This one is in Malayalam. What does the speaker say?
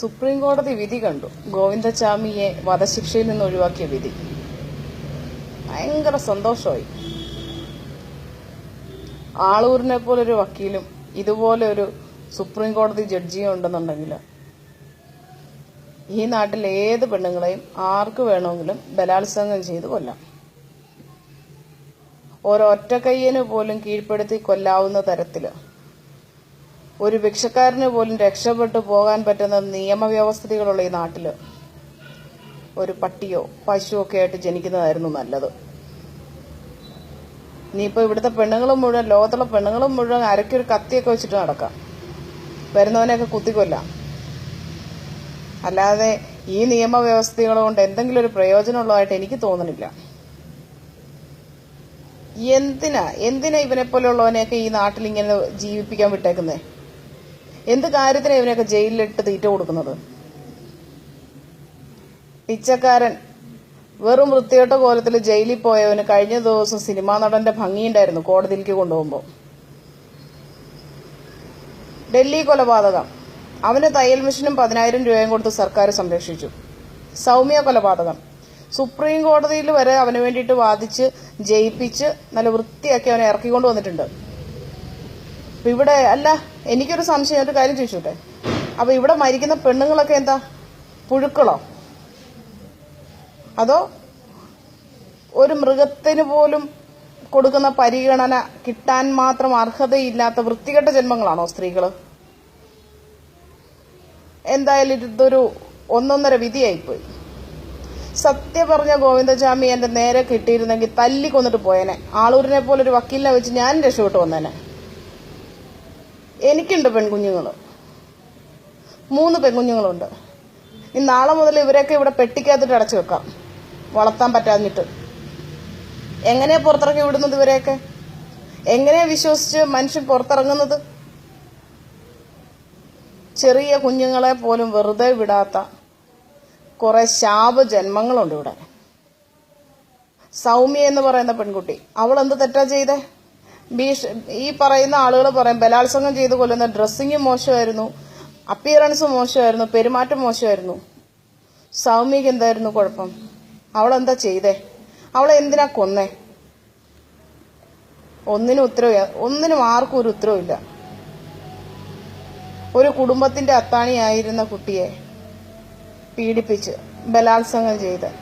സുപ്രീം കോടതി വിധി കണ്ടു. ഗോവിന്ദചാമിയെ വധശിക്ഷയിൽ നിന്ന് ഒഴിവാക്കിയ വിധി. ഭയങ്കര സന്തോഷമായി. ആളൂരിനെ പോലൊരു വക്കീലും ഇതുപോലെ ഒരു സുപ്രീം കോടതി ജഡ്ജിയും ഉണ്ടെന്നുണ്ടെങ്കിൽ ഈ നാട്ടിലെ ഏത് പെണ്ണുങ്ങളെയും ആർക്ക് വേണമെങ്കിലും ബലാത്സംഗം ചെയ്ത് കൊല്ലാം. കയ്യനെ പോലും കീഴ്പ്പെടുത്തി കൊല്ലാവുന്ന തരത്തിൽ ഒരു ഭിക്ഷക്കാരന് പോലും രക്ഷപ്പെട്ടു പോകാൻ പറ്റുന്ന നിയമവ്യവസ്ഥിതികളുള്ള ഈ നാട്ടിൽ ഒരു പട്ടിയോ പശുവോ ഒക്കെ ആയിട്ട് ജനിക്കുന്നതായിരുന്നു നല്ലത്. ഇനിയിപ്പോൾ ഇവിടുത്തെ പെണ്ണുങ്ങളും മുഴുവൻ ലോകത്തുള്ള പെണ്ണുങ്ങളും മുഴുവൻ അരയ്ക്കൊരു കത്തിയൊക്കെ വെച്ചിട്ട് നടക്കാം. വരുന്നവനെയൊക്കെ കുത്തിക്കൊല്ലാം. അല്ലാതെ ഈ നിയമവ്യവസ്ഥകൾ കൊണ്ട് എന്തെങ്കിലും ഒരു പ്രയോജനമുള്ളതായിട്ട് എനിക്ക് തോന്നുന്നില്ല എന്തിനാ എന്തിനാ ഇവനെ പോലെയുള്ളവനെയൊക്കെ ഈ നാട്ടിൽ ഇങ്ങനെ ജീവിപ്പിക്കാൻ വിട്ടേക്കുന്നേ? എന്ത് കാര്യത്തിന് ഇവനെയൊക്കെ ജയിലിലിട്ട് തീറ്റ കൊടുക്കുന്നത്? പിച്ചക്കാരൻ വെറും വൃത്തികെട്ട കോലത്തിൽ ജയിലിൽ പോയവന് കഴിഞ്ഞ ദിവസം സിനിമാ നടന്റെ ഭംഗിയുണ്ടായിരുന്നു കോടതിയിലേക്ക് കൊണ്ടുപോകുമ്പോൾ ഡൽഹി കൊലപാതകം. അവന് തയ്യൽ മെഷീനും പതിനായിരം രൂപയും കൊടുത്ത് സർക്കാർ സംരക്ഷിച്ചു. സൗമ്യ കൊലപാതകം. സുപ്രീം കോടതിയിൽ വരെ അവന് വേണ്ടിയിട്ട് വാദിച്ച് ജയിപ്പിച്ച് നല്ല വൃത്തിയാക്കി അവനെ ഇറക്കിക്കൊണ്ട് വന്നിട്ടുണ്ട്. അപ്പൊ ഇവിടെ അല്ല എനിക്കൊരു സംശയം ഒരു കാര്യം ചോദിച്ചോട്ടെ? അപ്പൊ ഇവിടെ മരിക്കുന്ന പെണ്ണുങ്ങളൊക്കെ എന്താ? പുഴുക്കളോ? അതോ ഒരു മൃഗത്തിന് പോലും കൊടുക്കുന്ന പരിഗണന കിട്ടാൻ മാത്രം അർഹതയില്ലാത്ത വൃത്തികെട്ട ജന്മങ്ങളാണോ സ്ത്രീകൾ? എന്തായാലും ഇതൊരു ഒന്നൊന്നര വിധിയായിപ്പോയി. സത്യം പറഞ്ഞ ഗോവിന്ദജാമി എന്റെ നേരെ കിട്ടിയിരുന്നെങ്കിൽ തല്ലി കൊന്നിട്ട് പോയേനെ. ആളൂരിനെ പോലെ ഒരു വക്കീലിനെ വെച്ച് ഞാൻ രക്ഷപ്പെട്ടു വന്നേനെ. എനിക്കുണ്ട് പെൺകുഞ്ഞുങ്ങൾ മൂന്ന് പെൺകുഞ്ഞുങ്ങളുണ്ട്. ഇനി നാളെ മുതൽ ഇവരെയൊക്കെ ഇവിടെ പെട്ടിക്കകത്തിട്ട് അടച്ചു വെക്കാം. വളർത്താൻ പറ്റാഞ്ഞിട്ട്. എങ്ങനെയാ പുറത്തിറക്കി വിടുന്നത് ഇവരെയൊക്കെ? എങ്ങനെയാ വിശ്വസിച്ച് മനുഷ്യൻ പുറത്തിറങ്ങുന്നത്? ചെറിയ കുഞ്ഞുങ്ങളെ പോലും വെറുതെ വിടാത്ത കുറെ ശാപ ജന്മങ്ങളുണ്ട് ഇവിടെ. സൗമ്യ എന്ന് പറയുന്ന പെൺകുട്ടി. അവൾ എന്ത് തെറ്റാ ചെയ്തേ? ഭീഷ ഈ പറയുന്ന ആളുകൾ പറയും ബലാത്സംഗം ചെയ്ത് കൊല്ലുന്ന ഡ്രസ്സിങ് മോശമായിരുന്നു അപ്പിയറൻസ് മോശമായിരുന്നു പെരുമാറ്റം മോശമായിരുന്നു. സൗമ്യക്ക് എന്തായിരുന്നു കുഴപ്പം? അവളെന്താ ചെയ്തേ? അവളെ എന്തിനാ കൊന്നേ? ഒന്നിനും ഉത്തരവ് ഒന്നിനും ആർക്കും ഒരു ഉത്തരവില്ല. ഒരു കുടുംബത്തിന്റെ അത്താണിയായിരുന്ന കുട്ടിയെ പീഡിപ്പിച്ച് ബലാത്സംഗം ചെയ്ത്.